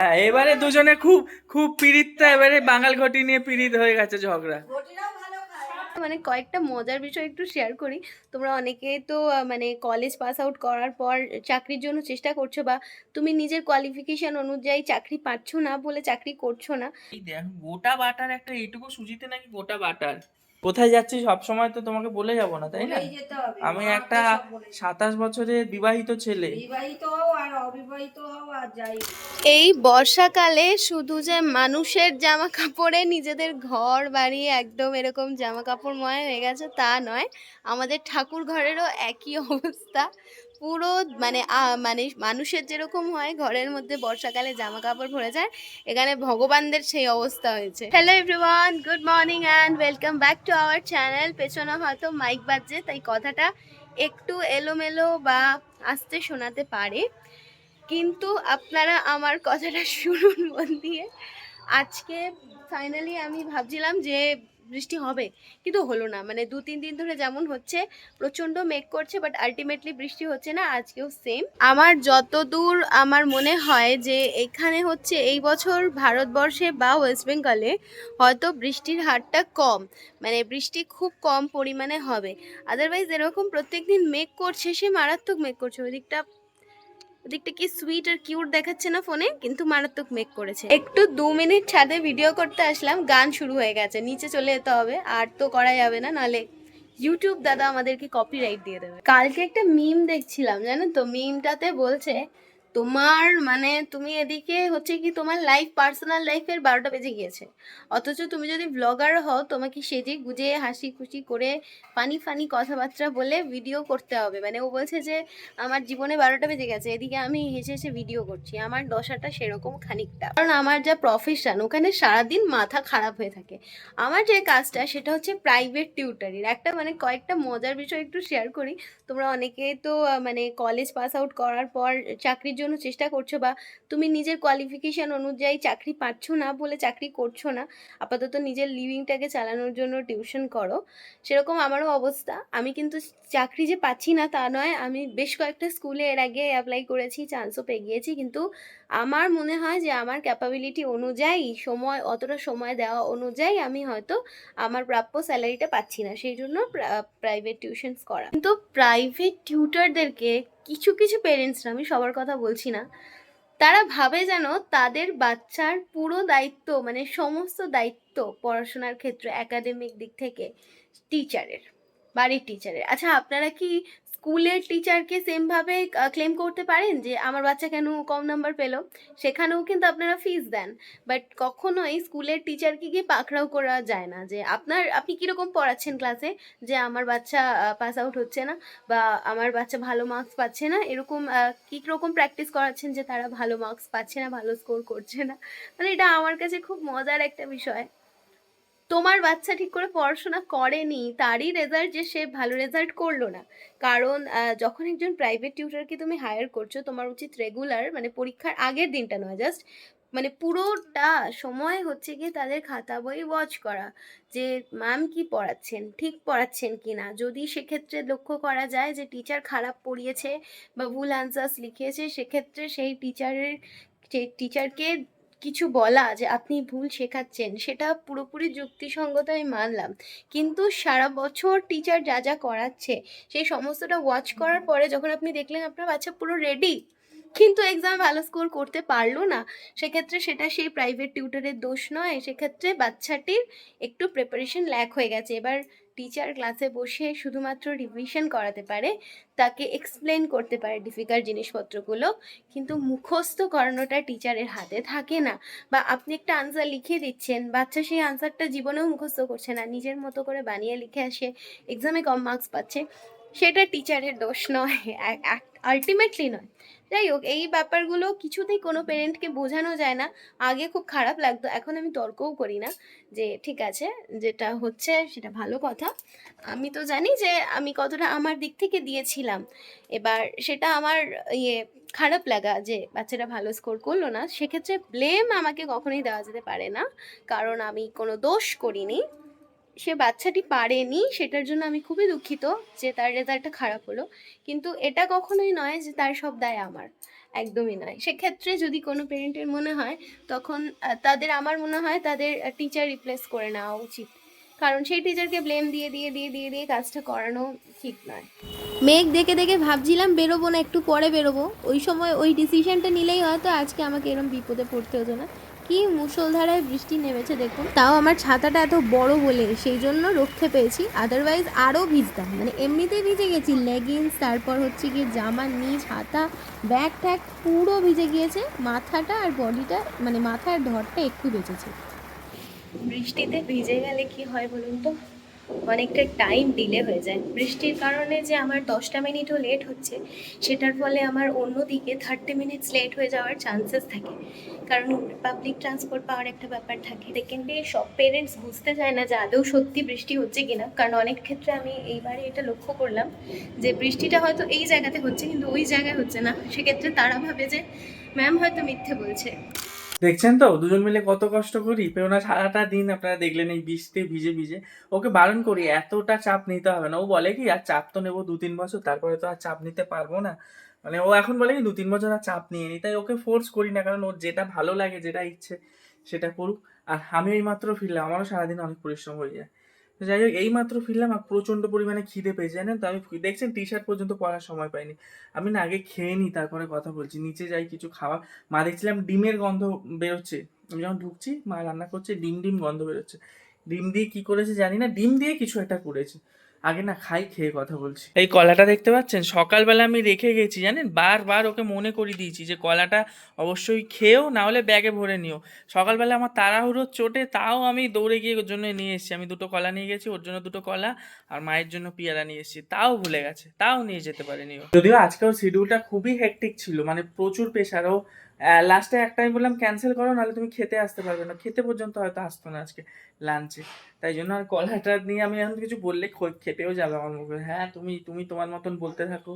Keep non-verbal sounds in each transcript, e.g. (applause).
হ্যাঁ এবারে দুজনে খুব খুব পিরিতটা এবারে বাঙাল ঘটি নিয়ে পিরিত হয়ে গেছে ঝগড়া। মানে কয়েকটা মজার বিষয় একটু শেয়ার করি। তোমরা অনেকে তো মানে কলেজ পাস আউট করার পর চাকরির জন্য চেষ্টা করছ বা তুমি নিজের কোয়ালিফিকেশন অনুযায়ী চাকরি পাচ্ছ না বলে চাকরি করছ না। এই দেখ গোটা বাটার একটা এইটুকু সুজিতে নাকি গোটা বাটার? কোথায় যাচ্ছি সব সময় তো তোমাকে বলে যাব না তাই না? আমি একটা। সাতাশ বছরের বিবাহিত ছেলে। বিবাহিত হও আর অবিবাহিত হও আর যাই এই বর্ষাকালে শুধু যে মানুষের জামা কাপড়ে নিজেদের ঘর বাড়ি একদম এরকম জামা কাপড় ময় হয়ে গেছে তা নয়। আমাদের ঠাকুর ঘরেরও একই অবস্থা। পুরো মানে মানে মানুষের যেরকম হয়, ঘরের মধ্যে বর্ষাকালে জামা কাপড় ভরে যায়, এখানে ভগবানদের সেই অবস্থা হয়েছে। Hello everyone good morning and welcome back to our channel পেছনে হয়তো মাইক বাজছে, তাই কথাটা একটু এলোমেলো বা আস্তে শোনাতে পারে। কিন্তু আপনারা আমার কথাটা শুনুন মন দিয়ে। আজকে ফাইনালি আমি ভাবছিলাম যে বৃষ্টি হবে, কিন্তু হলো না। মানে দু তিন দিন ধরে যেমন হচ্ছে, প্রচণ্ড মেঘ করছে বাট আলটিমেটলি বৃষ্টি হচ্ছে না, আজকেও সেম আমার যতদূর আমার মনে হয় যে, এখানে হচ্ছে এই বছর ভারতবর্ষে বা ওয়েস্ট বেঙ্গলে হয়তো বৃষ্টির হারটা কম মানে বৃষ্টি খুব কম পরিমাণে হবে। আদারওয়াইজ এরকম প্রত্যেক দিন মেঘ করছে, সে মারাত্মক মেঘ করছে। ওই দিকটা ওদিকটা কি সুইট আর কিউট দেখাচ্ছে না ফোনে কিন্তু মারাত্মক মেক করেছে। একটু দু মিনিট ছাদে ভিডিও করতে আসলাম, গান শুরু হয়ে গেছে, নিচে চলে যেতে হবে, আর তো করা যাবে না, নালে ইউটিউব দাদা আমাদেরকে কপিরাইট দিয়ে দেবে। কালকে একটা মিম দেখছিলাম, জানো তো? মিমটাতে বলছে তোমার মানে তুমি এদিকে হচ্ছে কি তোমার লাইফ পার্সোনাল লাইফের বারোটা বেজে গিয়েছে। অথচ তুমি যদি ব্লগার হও, তোমাকে সেজে গুজে, হাসি খুশি করে ফানি ফানি কথাবার্তা বলে ভিডিও করতে হবে। মানে ও বলছে যে, আমার জীবনে বারোটা বেজে গেছে, এদিকে আমি হেসে হেসে ভিডিও করছি, আমার দশাটা সেরকম খানিকটা। কারণ আমার যা প্রফেশন ওখানে সারাদিন মাথা খারাপ হয়ে থাকে। আমার যে কাজটা, সেটা হচ্ছে প্রাইভেট টিউটারির একটা মানে কয়েকটা মজার বিষয় একটু শেয়ার করি। তোমরা অনেকে তো মানে কলেজ পাস আউট করার পর, চাকরির জন্য চেষ্টা করছ বা তুমি নিজের কোয়ালিফিকেশন অনুযায়ী চাকরি পাচ্ছ না বলে চাকরি করছ না, আপাতত নিজের লিভিংটাকে চালানোর জন্য টিউশন করো। সেরকম আমারও অবস্থা। আমি কিন্তু চাকরি যে পাচ্ছি না তা নয়, আমি বেশ কয়েকটা স্কুলে এর আগে অ্যাপ্লাই করেছি চান্সও পেয়ে গিয়েছি। কিন্তু আমার মনে হয় যে আমার ক্যাপাবিলিটি অনুযায়ী, সময়, অতটা সময় দেওয়া অনুযায়ী আমি হয়তো আমার প্রাপ্য স্যালারিটা পাচ্ছি না। সেই জন্য প্রাইভেট টিউশনস করা। কিন্তু প্রাইভেট টিউটারদেরকে কিছু কিছু পেরেন্টসরা আমি সবার কথা বলছি না, তারা ভাবে যেন তাদের বাচ্চার পুরো দায়িত্ব মানে সমস্ত দায়িত্ব পড়াশোনার ক্ষেত্রে একাডেমিক দিক থেকে টিচারের বাড়ির টিচারের আচ্ছা আপনারা কি স্কুলের টিচারকে সেমভাবে ক্লেম করতে পারেন যে আমার বাচ্চা কেন কম নাম্বার পেল? সেখানেও কিন্তু আপনারা ফিস দেন। বাট কখনোই স্কুলের টিচারকে গিয়ে পাকড়াও করা যায় না যে আপনার, আপনি কীরকম পড়াচ্ছেন ক্লাসে যে আমার বাচ্চা পাস আউট হচ্ছে না বা আমার বাচ্চা ভালো মার্কস পাচ্ছে না। এরকম কী রকম প্র্যাকটিস করাচ্ছেন যে তারা ভালো মার্কস পাচ্ছে না, ভালো স্কোর করছে না? মানে এটা আমার কাছে খুব মজার একটা বিষয়। তোমার বাচ্চা ঠিক করে পড়াশোনা করেনি, তারই রেজাল্ট যে সে ভালো রেজাল্ট করল না। কারণ যখন একজন প্রাইভেট টিউটরকে তুমি হায়ার করছ, তোমার উচিত রেগুলার মানে পরীক্ষার আগের দিনটা নয় জাস্ট মানে পুরোটা সময় হচ্ছে গিয়ে তাদের খাতা বই ওয়াচ করা, যে ম্যাম কি পড়াচ্ছেন, ঠিক পড়াচ্ছেন কি না? যদি সেক্ষেত্রে লক্ষ্য করা যায় যে টিচার খারাপ পড়িয়েছে বা ভুল আনসার্স লিখিয়েছে, সেক্ষেত্রে সেই টিচারের টিচারকে কিছু বলা যে আপনি ভুল শেখাচ্ছেন, সেটা পুরোপুরি যুক্তিসঙ্গত আমি মানলাম। কিন্তু সারা বছর টিচার যা যা করাচ্ছে, সেই সমস্তটা ওয়াচ করার পরে যখন আপনি দেখলেন আপনার বাচ্চা পুরো রেডি কিন্তু এক্সাম ভালো স্কোর করতে পারল না, সেক্ষেত্রে সেটা সেই প্রাইভেট টিউটারের দোষ নয়, সেক্ষেত্রে বাচ্চাটির একটু প্রিপারেশন ল্যাক হয়ে গেছে। এবার টিচার ক্লাসে বসে শুধুমাত্র রিভিশন করাতে পারে, তাকে এক্সপ্লেন করতে পারে ডিফিকাল্ট জিনিসপত্রগুলো, কিন্তু মুখস্থ করানোটা টিচারের হাতে থাকে না। বা আপনি একটা আনসার লিখে দিচ্ছেন, বাচ্চা সেই আনসারটা জীবনেও মুখস্থ করছে না, নিজের মতো করে বানিয়ে লিখে আসে এক্সামে কম মার্কস পাচ্ছে সেটা টিচারের দোষ নয়। আলটিমেটলি নয়। যাই হোক, এই ব্যাপারগুলো কিছুতেই কোনো পেরেন্টকে বোঝানো যায় না। আগে খুব খারাপ লাগতো, এখন আমি তর্কও করি না যে, ঠিক আছে, যেটা হচ্ছে সেটা ভালো কথা। আমি তো জানি যে, আমি কতটা আমার দিক থেকে দিয়েছিলাম। এবার সেটা আমার ইয়ে খারাপ লাগা যে বাচ্চাটা ভালো স্কোর করল না। সেক্ষেত্রে ব্লেম আমাকে কখনোই দেওয়া যেতে পারে না। কারণ আমি কোনো দোষ করিনি। সে বাচ্চাটি পারেনি, সেটার জন্য আমি খুবই দুঃখিত যে তার রেজাল্টটা খারাপ হলো। কিন্তু এটা কখনোই নয় যে তার সব দায় আমার, একদমই নয়। সেক্ষেত্রে যদি কোনো পেরেন্টের মনে হয়, তখন তাদের, আমার মনে হয় তাদের টিচার রিপ্লেস করে নেওয়া উচিত। কারণ সেই টিচারকে ব্লেম দিয়ে দিয়ে দিয়ে দিয়ে দিয়ে কাজটা করানো ঠিক নয়। মেঘ দেখে দেখে ভাবছিলাম বেরোবো না, একটু পরে বেরোবো। ওই সময় ওই ডিসিশনটা নিলেই হয়তো আজকে আমাকে এরকম বিপদে পড়তে হতো না। কি মুসলধারায় বৃষ্টি নেমেছে দেখুন। তাও আমার ছাতাটা এত বড় বলে সেই জন্য রক্ষে পেয়েছি। আদারওয়াইজ আরও ভিজতাম। মানে এমনিতেই ভিজে গেছি। লেগিংস তারপর হচ্ছে গিয়ে জামা নিচ ছাতা ব্যাগ ট্যাগ পুরো ভিজে গিয়েছে। মাথাটা আর বডিটা মানে মাথার ধরটা একটু বেঁচেছে। বৃষ্টিতে ভিজে গেলে কি হয় বলুন তো? অনেকটা টাইম ডিলে হয়ে যায়। বৃষ্টির কারণে যে আমার দশটা মিনিটও লেট হচ্ছে, সেটার ফলে আমার অন্যদিকে থার্টি মিনিটস লেট হয়ে যাওয়ার চান্সেস থাকে। কারণ পাবলিক ট্রান্সপোর্ট পাওয়ার একটা ব্যাপার থাকে। সেকেন্ডে সব পেরেন্টস বুঝতে চায় না যে আদৌ সত্যি বৃষ্টি হচ্ছে কিনা। কারণ অনেক ক্ষেত্রে আমি এইবারে এটা লক্ষ্য করলাম যে বৃষ্টিটা হয়তো এই জায়গাতে হচ্ছে, কিন্তু ওই জায়গায় হচ্ছে না। সেক্ষেত্রে তারা ভাবে যে ম্যাম হয়তো মিথ্যে বলছে। দেখছেন তো? দুজন মিলে কত কষ্ট করি? পেওনা সারাটা দিন আপনারা দেখলেন এই বৃষ্টি ভিজে ভিজে। ওকে বারণ করি, এতটা চাপ নিতে হবে না। ও বলে কি, আর চাপ তো নেব দু তিন বছর, তারপরে তো আর চাপ নিতে পারব না। মানে ও এখন বলে কি দু তিন বছর আর চাপ নিয়ে নি। তাই ওকে ফোর্স করি না, কারণ ওর যেটা ভালো লাগে, যেটা ইচ্ছে সেটা করুক। আর আমি এই মাত্র ফিরলাম, আমারও সারাদিন অনেক পরিশ্রম হয়ে যায়। যাই হোক, এইমাত্র ফিরলাম, আর প্রচণ্ড পরিমাণে খিদে পেয়েছে, জানেন তো? আমি দেখছেন টি শার্ট পর্যন্ত পরার সময় পাইনি। আমি না আগে খেয়ে নিই, তারপরে কথা বলছি। নিচে যাই, কিছু খাওয়া। মা, দেখছিলাম ডিমের গন্ধ বেরোচ্ছে। আমি যখন ঢুকছি, মা রান্না করছে, ডিম ডিম গন্ধ বেরোচ্ছে। ডিম দিয়ে কি করেছে জানি না, ডিম দিয়ে কিছু একটা করেছে। আগে না খাই খেয়ে কথা বলছি। এই কলাটা দেখতে পাচ্ছেন? সকালবেলা আমি রেখে গেছি জানেন? বারবার ওকে মনে করিয়ে দিয়েছি যে কলাটা অবশ্যই খেয়েও না হলে ব্যাগে ভরে নিও। সকালবেলা আমার তাড়াহুড়োর চোটে তাও আমি দৌড়ে গিয়ে ওর জন্য নিয়ে এসেছি। আমি দুটো কলা নিয়ে গেছি ওর জন্য দুটো কলা আর মায়ের জন্য পেয়ারা নিয়ে এসেছি। তাও ভুলে গেছে তাও নিয়ে যেতে পারেনি। যদিও আজকেও শিডিউলটা খুবই হেকটিক ছিল মানে প্রচুর প্রেশার ও লাস্টে একটা আমি বললাম ক্যান্সেল করো নাহলে তুমি খেতে আসতে পারবে না। খেতে পর্যন্ত হয়তো আসতো না আজকে লাঞ্চে তাই জন্য আর কলাটা নিয়ে আমি এখন কিছু বললে খেতেও যাবে আমার মুখে। হ্যাঁ তুমি তুমি তোমার মতন বলতে থাকো।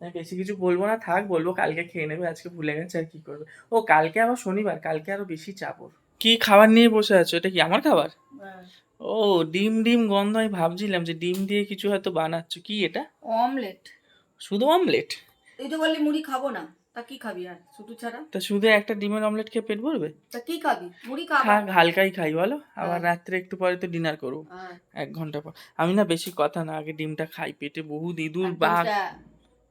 আমি বেশি কিছু বলব না থাক বলব কালকে খেয়ে নেবে আজকে ভুলে গেছে আর কি করবে। ও কালকে আবার শনিবার কালকে আরও বেশি চাপ কি খাবার নিয়ে বসে আছো? এটা কি আমার খাবার? ও ডিম ডিম গন্ধ আমি ভাবছিলাম যে ডিম দিয়ে কিছু হয়তো বানাচ্ছ। কি এটা? অমলেট শুধু অমলেট তুই তো বললি মুড়ি খাব না। তা কি খাবি আর? শুধু ছাড়া? তা শুধু একটা ডিমের অমলেট খেয়ে পেট ভরবে? তা কি খাবি? মুড়ি খাব। হালকাই খাই বলো। আবার হ্যাঁ। রাত্রে একটু পরে তো ডিনার করব। হ্যাঁ, এক ঘণ্টা পর। আমি না বেশি কথা না আগে ডিমটা খাই পেটে বহু ইঁদুর বাঘ।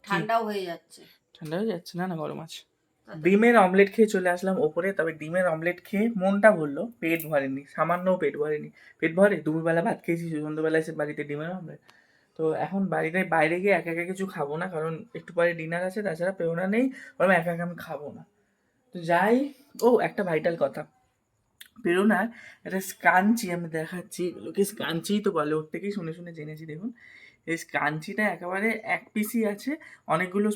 ঠান্ডাও হয়ে যাচ্ছে। ঠান্ডা হয়ে যাচ্ছে? না না গরম আছে। ডিমের অমলেট খেয়ে চলে আসলাম ওপরে তবে ডিমের অমলেট খেয়ে মনটা ভরলো। পেট ভরেনি সামান্য পেট ভরেনি। পেট ভরে? দুপুরবেলা ভাত খেয়েছি সন্ধ্যেবেলা এসে বাড়িতে ডিমের অমলেট। তো এখন বাড়িতে, বাইরে গিয়ে একা একা কিছু খাব না, কারণ একটু পরে ডিনার আছে, তাছাড়া পেওনা নেই বললাম একা একা আমি খাব না। তো যাই, ও, একটা ভাইটাল কথা। পেরোনার একটা স্কাঞ্চি আমি দেখাচ্ছি। এগুলোকে স্কাঞ্চিই তো বলে, ওর থেকেই শুনে শুনে জেনেছি, দেখুন। এই কাঞ্চিটা একেবারে এক পিসই আছে। অনেকগুলো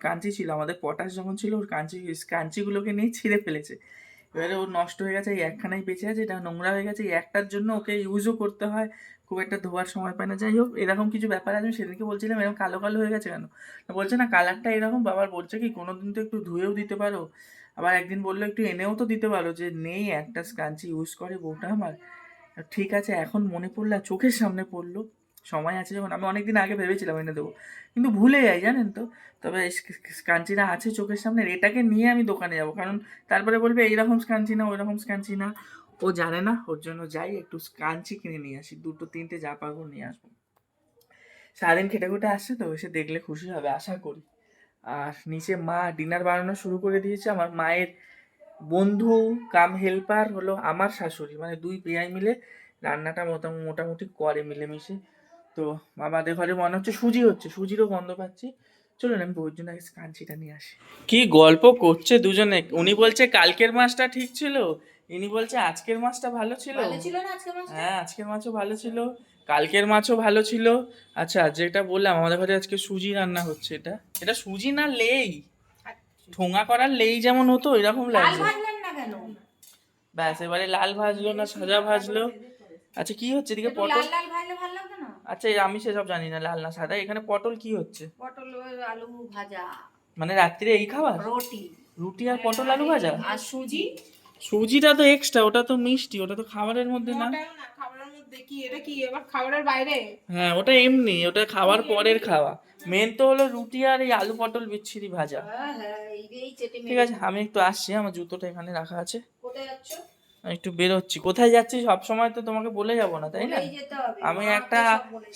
কাঞ্চি ছিল। আমাদের পটাশ যখন ছিল, ওর কাঞ্চি কাঞ্চিগুলোকে নিয়ে ছিঁড়ে ফেলেছে। এবারে ও নষ্ট হয়ে গেছে, এই একখানাই বেঁচে আছে, এটা নোংরা হয়ে গেছে, এই একটার জন্য ওকে ইউজও করতে হয়, খুব একটা ধোয়ার সময় পায় না। যাই হোক, এরকম কিছু ব্যাপার আছে, আমি সেদিনকে বলছিলাম, এরকম কালো কালো হয়ে গেছে কেন? বলছে, না, কালারটা এরকম, বাবার বলছে কি কোনো দিন তো একটু ধুয়েও দিতে পারো। আবার একদিন বলল, একটু এনেও তো দিতে পারো। যে, নেই, একটা স্কাঞ্চি ইউজ করে বউটা আমার। ঠিক আছে, এখন মনে পড়ল চোখের সামনে পড়ল। সময় আছে যখন, আমি অনেকদিন আগে ভেবেছিলাম এনে দেবো। কিন্তু ভুলে যাই, জানেন তো? তবে স্কাঞ্চিটা আছে চোখের সামনে এটাকে নিয়ে আমি দোকানে যাব। কারণ তারপরে বলবে, এইরকম স্কাঞ্চি না ওইরকম স্কাঞ্চি না ও জানে না, ওর জন্য যাই, একটু স্কাঞ্চি কিনে নিয়ে আসি। দুটো, তিনটে যা পারব নিয়ে আসব। সারাদিন খেটে খুটে আসছে তো, এসে দেখলে খুশি হবে, আশা করি। আর নিচে মা ডিনার বানানো শুরু করে দিয়েছে। আমার মায়ের বন্ধু, কাম হেল্পার হলো আমার শাশুড়ি। মানে দুই পেয়াই মিলে রান্নাটা মোটামুটি করে মিলেমিশে। তো আমাদের ঘরে মনে হচ্ছে সুজি হচ্ছে সুজিরও গন্ধ পাচ্ছি। চলুন আমি বউর জন্য আগে কাঞ্চিটা নিয়ে আসি। কি গল্প করছে দুজনে? উনি বলছে কালকের মাছটা ঠিক ছিল ইনি বলছে আজকের মাছটা ভালো ছিল। ভালো ছিল না আজকে মাছটা? হ্যাঁ আজকের মাছও ভালো ছিল কালকের মাছও ভালো ছিল। আচ্ছা যেটা বললাম আমাদের ঘরে আজকে সুজি রান্না হচ্ছে এটা। এটা সুজি না লেই? ঠোঙা করার লেই যেমন হতো এরকম লাল লাগছে। ভাজলেন না কেন? ব্যাস এবারে লাল ভাজলো না সাদা ভাজলো। আচ্ছা কি হচ্ছে এদিকে পটল লাল লাল ভাজলে ভালো লাগবে না আচ্ছা আমি সেসব জানি না লাল না সাদা। এখানে পটল কি হচ্ছে? পটল আলু ভাজা। মানে রাত্রিরে এই খাবার? রুটি। রুটি আর পটল আলু ভাজা? আর সুজি। সুজিটা তো এক্সট্রা ওটা তো মিষ্টি ওটা তো খাবারের মধ্যে না? দেখি এটা কি? এবার খাবারের বাইরে? হ্যাঁ ওটা এমনি ওটা খাওয়ার পরের খাওয়া। মেন তো হলো রুটি আর এই আলু পটল বিচ্ছিরি ভাজা। হ্যাঁ হ্যাঁ ঠিক আছে আমি একটু আসছি আমার জুতোটা এখানে রাখা আছে। কোথায় যাচ্ছ? একটু বেরোচ্ছি। কোথায় যাচ্ছি সব সময় তো তোমাকে বলে যাব না তাই না? আমি একটা।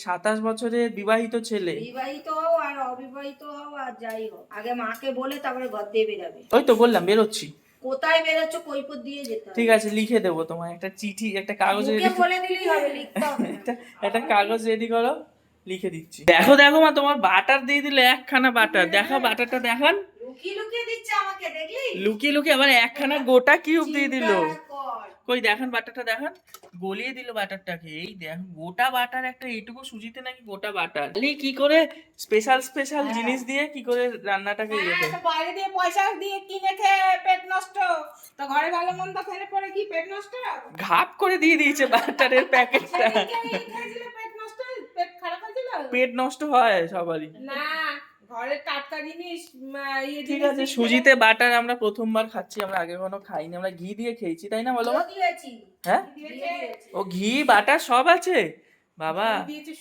সাতাশ বছরের বিবাহিত ছেলে। বিবাহিত হও আর অবিবাহিত হও আর যাই হোক। আগে মাকে বলে তারপরে ঘর দিয়ে বেরাবে। ওই তো বললাম বেরোচ্ছি। কোথায় বেরোচ্ছ? কৈপত দিয়ে যেতে ঠিক আছে লিখে দেবো তোমার একটা চিঠি একটা কাগজ রেডি বলে দিলেই হবে লিখতে হবে একটা কাগজ রেডি করো লিখে দিচ্ছি। দেখো দেখো মা তোমার বাটার দিয়ে দিলে একখানা বাটার। দেখা বাটারটা দেখান। লুকিয়ে লুকিয়ে দিচ্ছে আমাকে দেখলি? লুকিয়ে লুকিয়ে আবার একখানা গোটা কিউব দিয়ে দিল। কই দেখান বাটারটা দেখান। গলিয়ে দিল বাটারটাকে। এই দেখ গোটা বাটার একটা এইটুকু সুজিতে নাকি গোটা বাটার। খালি কি করে স্পেশাল স্পেশাল জিনিস দিয়ে কি করে রান্নাটাকে ইয়ে করে? হ্যাঁ, বাইরে দিয়ে পয়সা দিয়ে কিনে খেয়ে পেট নষ্ট। তো ঘরে ভালো মন্দ খেলে পরে কি পেট নষ্ট? ঘাপ করে দিয়ে দিয়েছে বাটারের প্যাকেটটা। পেট নষ্ট পেট খারাপ হয়েছিল? পেট নষ্ট হয় সবারই। না ঘরের টাটকা জিনিস ইয়ে ঠিক আছে সুজিতে বাটার আমরা প্রথমবার খাচ্ছি আমরা আগে কোনো খাইনি আমরা ঘি দিয়ে খেয়েছি তাই না বলো মা? হ্যাঁ? ও ঘি বাটার সব আছে? বাবা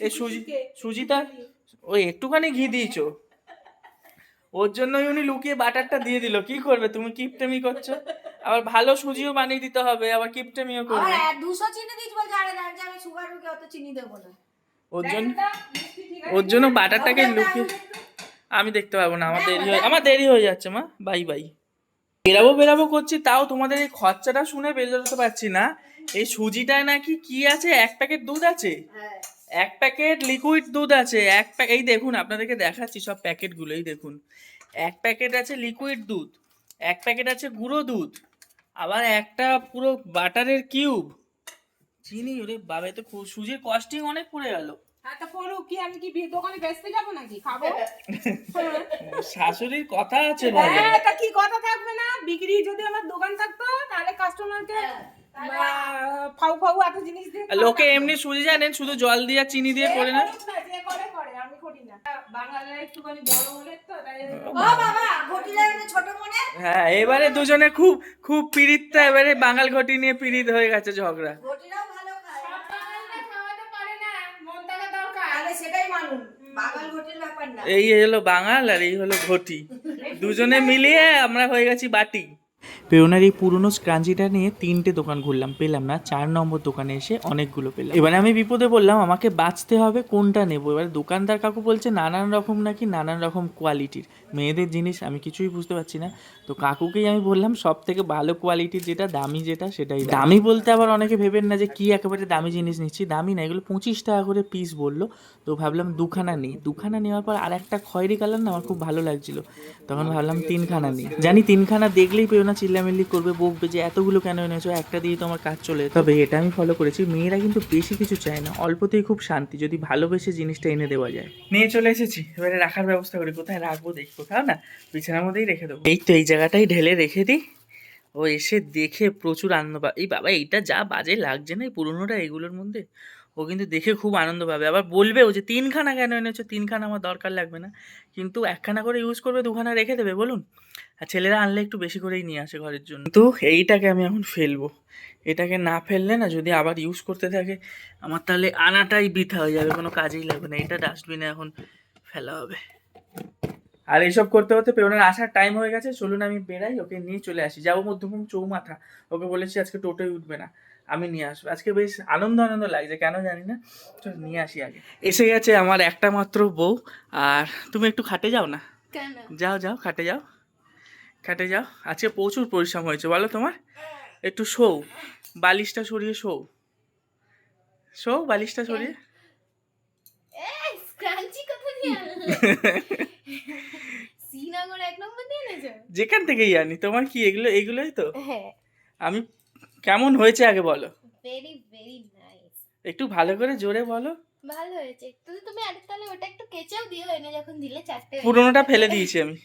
এই সুজি। সুজিটা ওই একটুখানি ঘি দিয়েছ? ওর জন্যই উনি লুকিয়ে বাটারটা দিয়ে দিল কি করবে তুমি কিপটেমি করছ? আবার ভালো সুজিও বানিয়ে দিতে হবে আবার কিপটেমিও করবে। এক দুশো চিনি দিয়েছি বলছে আরে জানছে আমি সুগার রুকে অত চিনি দেবো না। ওর জন্য? ওর জন্য বাটারটাকে লুকিয়ে। আমি দেখতে পারব না আমার দেরি হয়ে আমার দেরি হয়ে যাচ্ছে মা। Bye bye. বেরাবো বেরাবো করছি তাও তোমাদের এই খরচাটা শুনে বেরোতে পারছি না। এই সুজিটায় নাকি কি আছে? এক প্যাকেট দুধ আছে? হ্যাঁ। এক প্যাকেট লিকুইড দুধ আছে। এক এই দেখুন আপনাদেরকে দেখাচ্ছি সব প্যাকেটগুলো এই দেখুন। এক প্যাকেট আছে লিকুইড দুধ এক প্যাকেট আছে গুঁড়ো দুধ আবার একটা পুরো বাটারের কিউব। চিনি ওরে বাবা তো সুজির কস্টিং অনেক পড়ে গেল। হ্যাঁ তো পড়ুক কি আমি কি বি- দোকানে বেচতে যাব নাকি? খাব? হ্যাঁ। (laughs) শাশুড়ির কথা আছে হ্যাঁ কি কথা থাকবে না? বিক্রি যদি আমার দোকান থাকতো তাহলে কাস্টমারকে ফাউ ফাউ এত জিনিস দিয়ে লোকে এমনি সুজি জানেন শুধু জল দিয়ে চিনি দিয়ে করে না। করুক না, যে করে করে আমি করি না। বাঙালিরা একটুখানি বড় হলে তো তাই ও বাবা ঘটিটা কিন্তু ছোট মনে? হ্যাঁ এবারে দুজনে খুব খুব পিড়িতটা এবারে বাঙাল ঘটি নিয়ে পীড়িত হয়ে গেছে ঝগড়া ভালো খায় সব বাঙালিরা খাওয়াতে পারে না মন থাকা দরকার তাহলে সেটাই মানুন বাঙাল ঘটির ব্যাপার না এই হলো বাঙাল আর এই হলো ঘটি দুজনে মিলিয়ে আমরা হয়ে গেছি বাটি। পেওনার এই পুরনো স্ক্রাঞ্চিটা নিয়ে তিনটে দোকান ঘুরলাম, পেলাম না, চার নম্বর দোকানে এসে অনেকগুলো পেলাম। এবারে আমি বিপদে বললাম আমাকে বাঁচতে হবে কোনটা নেব? এবার দোকানদার কাকু বলছে, নানান রকম নাকি নানান রকম কোয়ালিটির মেয়েদের জিনিস আমি কিছুই বুঝতে পারছি না। তো কাকুকেই আমি বললাম সব থেকে ভালো কোয়ালিটির যেটা, দামি যেটা, সেটাই দামি বলতে আবার অনেকে ভেবেন না যে কি একেবারে দামি জিনিস নিচ্ছি, দামি না, এগুলো পঁচিশ টাকা করে পিস বলল। তো ভাবলাম দুখানা নিই, দুখানা নেওয়ার পর আর একটা খয়েরি কালার না আমার খুব ভালো লাগছিল। তখন ভাবলাম তিনখানা নিই। জানি তিনখানা দেখলেই পেও চিল্লামিল্লি করবে বকবে যে এতগুলো কেন এনেছো একটা দিয়ে তো আমার কাজ চলে। তবে এটা আমি ফলো করেছি মেয়েরা কিন্তু বেশি কিছু চায় না অল্পতেই খুব শান্তি যদি ভালোবেসে জিনিসটা এনে দেওয়া যায়। নিয়ে চলে এসেছি এবারে রাখার ব্যবস্থা করি কোথায় রাখব দেখি কোথাও না? বিছানার মধ্যেই রেখে দেবো। এই তো এই জায়গাটাই ঢেলে রেখে দিই ও এসে দেখে প্রচুর আনন্দ পাবে এই বাবা এইটা যা বাজে লাগছে না এই পুরোনোটা এগুলোর মধ্যে? ও কিন্তু দেখে খুব আনন্দ পাবে। আবার বলবে ও যে, তিনখানা কেন এনেছো? তিনখানা আমার দরকার লাগবে না। কিন্তু একখানা করে ইউজ করবে, দুখানা রেখে দেবে, বলুন। আর ছেলেরা আনলে একটু বেশি করেই নিয়ে আসে ঘরের জন্য। তো এইটাকে আমি এখন ফেলব। এটাকে না ফেললে না যদি আবার ইউজ করতে থাকে, আমার তাহলে আনাটাই বৃথা হয়ে যাবে, কোনো কাজেই লাগবে না। এটা ডাস্টবিনে এখন ফেলা হবে। আর এইসব করতে করতে পেরোনোর আসার টাইম হয়ে গেছে। চলুন আমি বেরাই, ওকে নিয়ে চলে আসি। যাব মধ্যমগ্রাম চৌমাথা। ওকে বলেছি আজকে টোটোয় উঠবে না। আমি নিয়ে আসব। আজকে বেশ আনন্দ আনন্দ লাগছে কেন জানি না। চল নিয়ে আসি আগে। এসে গেছে আমার একটা মাত্র বউ। আর তুমি একটু খাটে যাও না? যাও যাও খাটে যাও। খাটে যাও। আজকে প্রচুর পরিশ্রম হয়েছে বলো তোমার? একটু শোও। বালিশটা সরিয়ে শোও। শোও বালিশটা সরিয়ে। (laughs) যেখান থেকেই জানি তোমার কি এগুলো এগুলোই তো? হ্যাঁ। আমি কেমন হয়েছে আগে বলো? ভেরি ভেরি নাইস একটু ভালো করে জোরে বলো। ভালো হয়েছে। তো তুমি আরে তাহলে ওটা একটু কেচেও দিও এনে যখন দিলে চারটে পুরোনোটা ফেলে দিয়েছি আমি।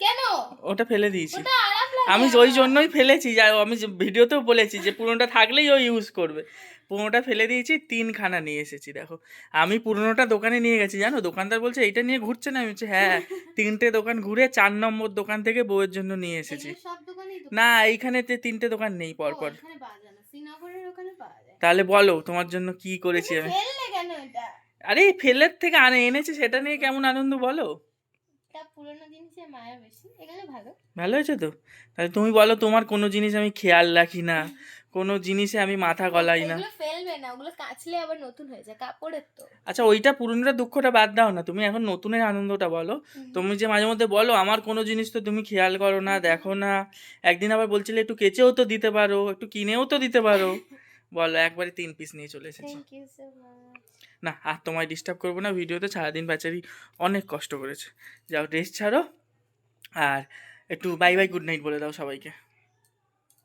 কেন? ওটা ফেলে দিয়েছি। ওটা আরাম লাগে আমি ওই জন্যই ফেলেছি যা আমি যে ভিডিওতেও বলেছি যে পুরোনোটা থাকলেই ও ইউজ করবে। পুরোনোটা ফেলে দিয়েছি তিনখানা নিয়ে এসেছি দেখো। আমি পুরোনোটা দোকানে নিয়ে গেছি জানো? দোকানদার বলছে এইটা নিয়ে ঘুরছে না? আমি বলছি হ্যাঁ (laughs) তিনটে দোকান ঘুরে চার নম্বর দোকান থেকে বউয়ের জন্য নিয়ে এসেছি। সব না এইখানে তে তিনটে দোকান নেই পর পরপর। যায় তাহলে বলো তোমার জন্য কি করেছি আমি? আরে ফেলের থেকে আনে এনেছে সেটা নিয়ে কেমন আনন্দ বলো? ভালো। হয়েছে তো? তাহলে তুমি বলো তোমার কোনো জিনিস আমি খেয়াল রাখি না। কোনো জিনিসে আমি মাথা গলাই না। ফেলবে না ওগুলো কাচলে আবার নতুন হয়ে যায় কাপড়ের তো। আচ্ছা ওইটা পুরনোটা দুঃখটা বাদ দাও না তুমি এখন নতুনের আনন্দটা বলো। তুমি যে মাঝে মধ্যে বলো আমার কোনো জিনিস তো তুমি খেয়াল করো না দেখো না। একদিন আবার বলছিলে একটু কেচেও তো দিতে পারো একটু কিনেও তো দিতে পারো। (laughs) বলো একবারে তিন পিস নিয়ে চলে এসেছি। না আর তোমায় ডিস্টার্ব করব না ভিডিওতে সারাদিন বেচারি অনেক কষ্ট করেছে। যাও ড্রেস ছাড়ো। আর একটু বাই বাই গুড নাইট বলে দাও সবাইকে।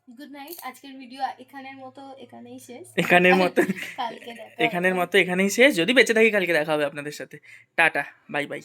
গুড নাইট আজকের ভিডিও এখানের মতো এখানেই শেষ। এখানের মতো কালকে এখানের মতো এখানেই শেষ। যদি বেঁচে থাকি কালকে দেখা হবে আপনাদের সাথে। Tata bye bye.